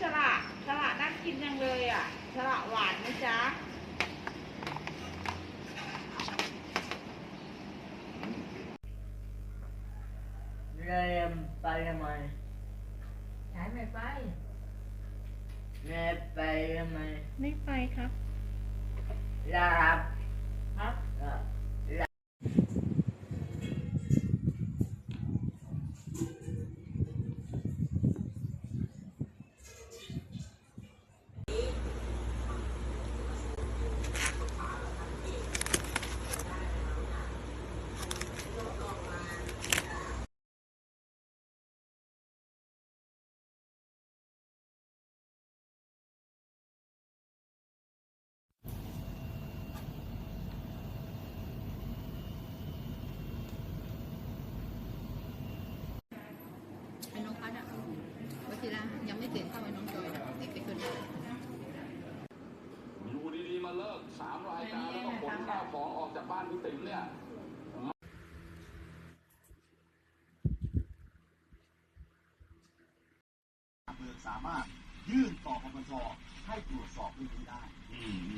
ฉลาฉลาน่ากินยังเลยอะฉลาหวานไหมจ๊ะเรียนไปทำไมใช้ไม่ไปแม่ไปทำไมไม่ไปครับ ลาครับ ครับ เอ่อ ไอ้น้องพัดอะวชิระยังไม่ตื่นเท่าไอ้น้องจอยนะเด็กไปคนเดียว อยู่ดีๆมาเลิกสามรายการแล้วก็ ขนข้าวของออกจากบ้านพี่ติ๋มเนี่ยเมืองสามารถยื่นต่อปปชให้ตรวจสอบเรื่องนี้ได้นะครับ